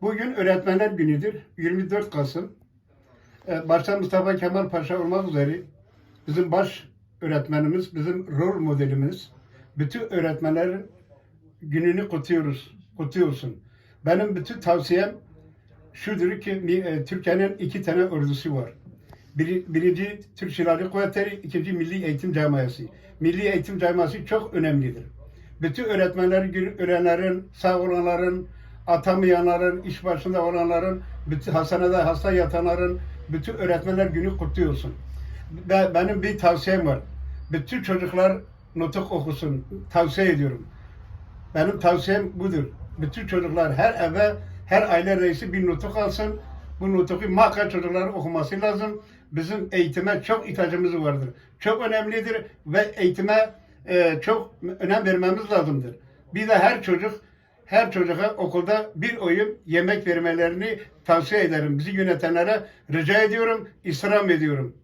Bugün Öğretmenler Günü'dür. 24 Kasım. Ee, Başta Mustafa Kemal Paşa olmak üzere bizim baş öğretmenimiz, bizim rol modelimiz. Bütün öğretmenlerin gününü kutluyoruz, kutluyorsun. Benim bütün tavsiyem şudur ki e, Türkiye'nin iki tane ordusu var. Biri, birinci Türk Silahlı Kuvvetleri, ikinci Milli Eğitim Camiası. Milli Eğitim Camiası çok önemlidir. Bütün öğretmenler, ölenlerin, sağ olanların, atamayanların, iş başında olanların, bütün hastanede hasta yatanların, bütün öğretmenler günü kutluyorsun. Ve benim bir tavsiyem var. Bütün çocuklar notuk okusun. Tavsiye ediyorum. Benim tavsiyem budur. Bütün çocuklar her eve, her aile reisi bir notuk alsın. Bu notuku muhakkak çocukların okuması lazım. Bizim eğitime çok ihtiyacımız vardır. Çok önemlidir ve eğitime e, çok önem vermemiz lazımdır. Bir de her çocuk her çocuğa okulda bir oyun yemek vermelerini tavsiye ederim. Bizi yönetenlere rica ediyorum, istirham ediyorum.